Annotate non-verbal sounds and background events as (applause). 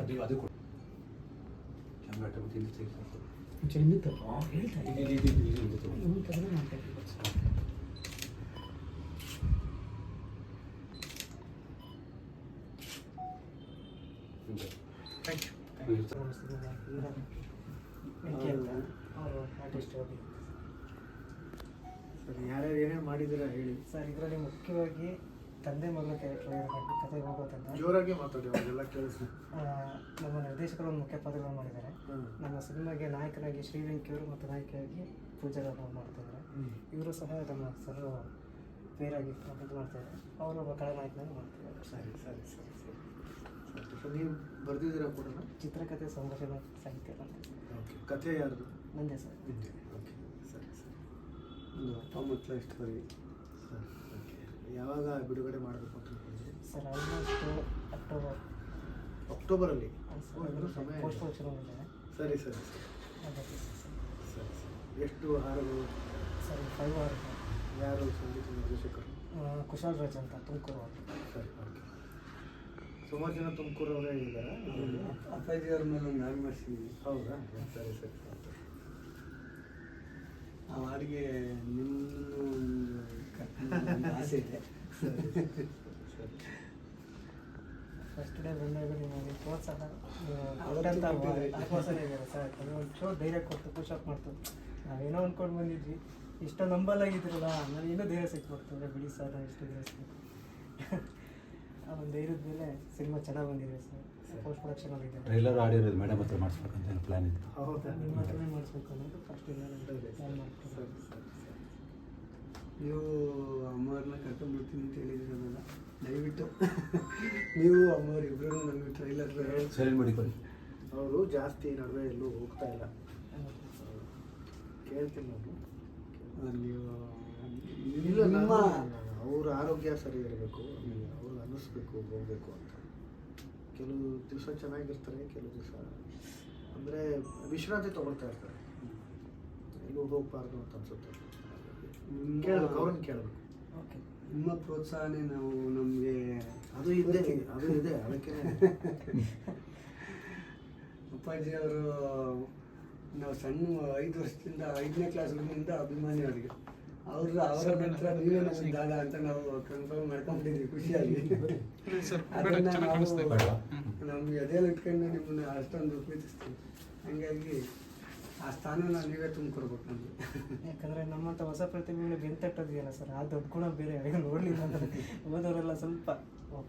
ಅದು ಅದು ಕೊಡು ಕ್ಯಾಮ್ರಾ ಇಟ್ಟು ಇಲ್ಲಿ ತೆಗೆದು ಚೆಂಡು ಹೇಳ್ತಾ ಇದು ಇದು ಇದು ಇದು ಇದು ತಗೊಳ್ಳಿ. ಇವ್ನು ತೆಗೆದು ಮಾತಾಡ್ತೀವಿ ಹಿಂಗೆ. ಥ್ಯಾಂಕ್ ಯು ಯು ಅವರು ಆರ್ಟಿಸ್ಟ್ ಹೋಗಿ ಸರಿ ಯಾರ್ಯಾರು ಏನೇನು ಮಾಡಿದ್ದೀರಾ ಹೇಳಿ ಸರ್ ಇದರಲ್ಲಿ ಮುಖ್ಯವಾಗಿ ತಂದೆ ಮಗಳ ಕ್ಯಾರೆಕ್ಟರ್ ಕತೆ ಹೋಗೋ ತಂದೆ ಜೋರಾಗಿ ಮಾತಾಡಿ ಅವರೆಲ್ಲ ಕೇಳಿಸ್ ನಮ್ಮ ನಿರ್ದೇಶಕರು ಒಂದು ಮುಖ್ಯ ಪಾತ್ರಗಳನ್ನು ಮಾಡಿದ್ದಾರೆ. ನಮ್ಮ ಸಿನಿಮಾಗೆ ನಾಯಕನಾಗಿ ಶ್ರೀವೆಂಕಿಯವರು ಮತ್ತು ನಾಯಕಿಯಾಗಿ ಪೂಜಾರನ್ನು ಮಾಡ್ತಿದ್ದಾರೆ ಇವರು ಸಹ ನಮ್ಮ ಸರ್ ಪೇರಾಗಿ ಇದು ಮಾಡ್ತಾರೆ ಅವರು ಒಬ್ಬ ಖಳನಾಯಕನಾಗಿ ಮಾಡ್ತಿದ್ದಾರೆ ಸರಿ ಸರಿ ಸರಿ ಸರಿ. ನೀವು ಬರ್ದಿದ್ದೀರಾ ಕೂಡ? ಚಿತ್ರಕಥೆ ಸಂಭಾಷಣೆ ಸಾಹಿತ್ಯ ಓಕೆ ಕಥೆ ಯಾರ್ದು? ನಂದೇ ಸರ್. ಓಕೆ ಸರಿ ಸರಿ. ಒಂದು ಅಪ್ಪ ಮಕ್ಕಳ ಸ್ಟೋರಿ ಸರಿ. ಯಾವಾಗ ಬಿಡುಗಡೆ ಮಾಡಬೇಕು ಅಂತ ಅನ್ಕೊಂಡಿದ್ದೀರಿ ಸರ್ ಆಲ್ಮೋಸ್ಟ್ ಅಕ್ಟೋಬರ್ ಅಕ್ಟೋಬರಲ್ಲಿ ಓ, ಇನ್ನೂ ಸಮಯ ಪೋಸ್ಟ್ ಇದೆ. ಪ್ರೊಡಕ್ಷನ್ ಇದೆ. ಸರಿ ಸರಿ ಸರಿ. ಅದಕ್ಕೆ ಸರಿ ಸರಿ. ಎಷ್ಟು ಹಾಡುಗಳು? ಸರ್ ಫೈವ್ ಅವರ್ ಯಾರು ಸಂಗೀತ ನಿರ್ದೇಶಕರು? ಕುಶಾಲ್ ರಾಜ್ ಅಂತ ತುಮಕೂರು ಅವರು. ಸರಿ ಓಕೆ. ಸುಮಾರು ಜನ ತುಮಕೂರವರೇ ಇದ್ದಾರೆ. ಅಪ್ಪಾಜಿ ಅವ್ರ ಮೇಲೆ ಒಂದು ಹಾಡು ಮಾಡಿಸಿದ್ವಿ ಹೌದಾ? ಸರಿ ಸರಿ ಸಂತೋಷ ಆ ಹಾಡಿಗೆ ಕರ್ಕೊಂಡು ಒಂದು ಆಸೆ ಇದೆ ಫಸ್ಟ್ ಡೇ ಬಂದಾಗ ನಿಮಗೆ ಪ್ರೋತ್ಸಾಹ ಕೊಟ್ಟಿದ್ದೀರಿ. ಆಶ್ವಾಸನೆ ಇದೆಯಲ್ಲ ಸರ್. ಕೆಲವೊಂದು ಶೋ ಧೈರ್ಯ ಕೊಟ್ಟು ಪುಷಪ್ ಮಾಡ್ತು. ನಾವೇನೋ ಅಂದ್ಕೊಂಡು ಬಂದಿದ್ವಿ. ಇಷ್ಟೊಂದು ನಂಬಲಾಗಿದ್ರಲ್ಲ ನಾನು ಇನ್ನೂ ಧೈರ್ಯ ಸಿಕ್ಬಿಡ್ತು. ಬಿಡಿ ಸರ್ ನಾವು ಇಷ್ಟು ಧೈರ್ಯ ಸಿಕ್ತು ಆ ಒಂದು ಧೈರ್ಯದ ಮೇಲೆ ಸಿನಿಮಾ ಚೆನ್ನಾಗಿ ಬಂದಿದೆ ಸರ್. ಪೋಸ್ಟ್ ಪ್ರೊಡಕ್ಷನ್ ಅಲ್ಲಿ ಇದೆ. ಟ್ರೈಲರ್ ಆಡಿರೋದು ಮೇಡಮ್ ಹತ್ರ ಮಾಡಿಸ್ಬೇಕಂತ ಪ್ಲಾನ್ ಇತ್ತು? ಹೌದಾ? ನಿಮ್ಮ ಹತ್ರನೇ ಮಾಡಿಸ್ಬೇಕು ಅನ್ನೋದು ಫಸ್ಟ್ ಪ್ಲಾನ್ ಸರಿ ಮಾಡ್ಕೊಂಡು ಸರಿ ಸರಿ ಸರಿ ನೀವು ಅಮ್ಮವ್ರನ್ನ ಕರ್ಕೊಂಡ್ಬಿಡ್ತೀನಿ ಅಂತ ಹೇಳಿದ್ರಲ್ಲ ದಯವಿಟ್ಟು. ನೀವು ಅಮ್ಮವ್ರು ಇಬ್ಬರೂ ನನಗೆ ಟ್ರೈಲರ್ ಸೈಲೆಂಟ್ ಮಾಡಿಕೊಳ್ಳಿ ಅವರು ಜಾಸ್ತಿ ನಡುವೆ ಎಲ್ಲೂ ಹೋಗ್ತಾ ಇಲ್ಲ. ಕೇಳ್ತೀನಿ ನಾನು. ನೀವು ಇಲ್ಲ ನಿಮ್ಮ ಅವ್ರ ಆರೋಗ್ಯ ಸರಿ ಇರಬೇಕು ಅವ್ರಿಗೆ ಅನ್ನಿಸ್ಬೇಕು ಹೋಗಬೇಕು ಅಂತ. ಕೆಲವು ದಿವಸ ಚೆನ್ನಾಗಿರ್ತಾರೆ ಕೆಲವು ದಿವಸ ಅಂದರೆ ವಿಶ್ರಾಂತಿ ತೊಗೊಳ್ತಾ ಇರ್ತಾರೆ. ಎಲ್ಲೂ ಹೋಗಬಾರ್ದು ಅಂತ ಅನ್ಸುತ್ತೆ. ಕೇಳಬೇಕು ಅವ್ರನ್ನ ಕೇಳಬೇಕು. ಓಕೆ. ನಿಮ್ಮ ಪ್ರೋತ್ಸಾಹನೇ ನಾವು ನಮಗೆ ಅದು ಇದೆ ಅದು ಇದೆ ಅದಕ್ಕೆ. (laughs) ಅಪ್ಪಾಜಿ ಅವರು ನಾವು ಸಣ್ಣ ಐದು ವರ್ಷದಿಂದ ಐದನೇ ಕ್ಲಾಸ್ ಹುಡುಗಿಂದ ಅಭಿಮಾನಿ ಅವರಿಗೆ. ಅವ್ರ ಅವರ ನಂತರ ನೀವೇ ನಮ್ಮ ದಾದ ಅಂತ ನಾವು ಕನ್ಫರ್ಮ್ ಮಾಡ್ಕೊಂಡಿದ್ವಿ ಖುಷಿಯಾಗಿ. ಅದನ್ನ ನಾವು ನಮ್ಗೆ ಎದೆಯಲ್ಲಿ ಇಟ್ಕೊಂಡು ನಿಮ್ಮನ್ನ ಅಷ್ಟೊಂದು ಪ್ರೀತಿಸ್ತೀವಿ. ಹಂಗಾಗಿ ಆ ಸ್ಥಾನನ ನೀವೇ ತುಂಬಿಕೊಡ್ಬೇಕು ನಮಗೆ. ನಮ್ಮಂತ ಹೊಸ ಪ್ರತಿಭೆಗಳು ಬೆಂತಟ್ಟೋದಿದೆಯಲ್ಲ ಸರ್? ಆ ದೊಡ್ಡ ಗುಣ ಬೇರೆ ಯಾರಿಗೂ ನೋಡ್ಲಿಲ್ಲ ಅಂದರೆ. ಹೋದವರೆಲ್ಲ ಸ್ವಲ್ಪ